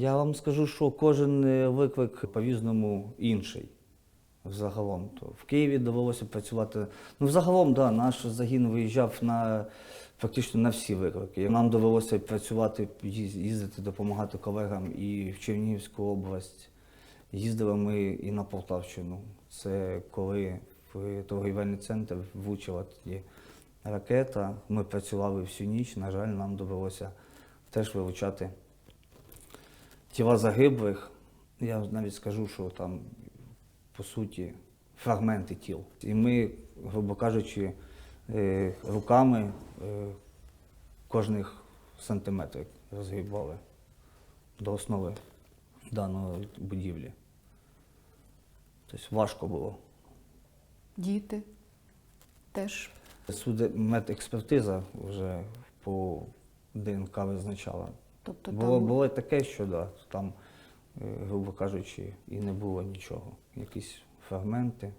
Я вам скажу, що кожен е, виклик по-різному інший. Взагалом. То в Києві довелося працювати. Ну, взагалом, да, наш загін виїжджав на практично на всі виклики. Нам довелося працювати, їздити, допомагати колегам і в Чернігівську область. Їздили ми і на Полтавщину. Це коли в торгівельний центр влучила тоді ракета. Ми працювали всю ніч. На жаль, нам довелося теж вилучати тіла загиблих. Я навіть скажу, що там, по суті, фрагменти тіл. І ми, грубо кажучи, е, руками е, кожних сантиметрів розгрібали до основи даної будівлі. Тобто важко було. Діти теж Суди медекспертиза вже по ДНК визначала. Тобто було, там- було таке, що да, там, е, грубо кажучи, і не було нічого. Якісь фрагменти.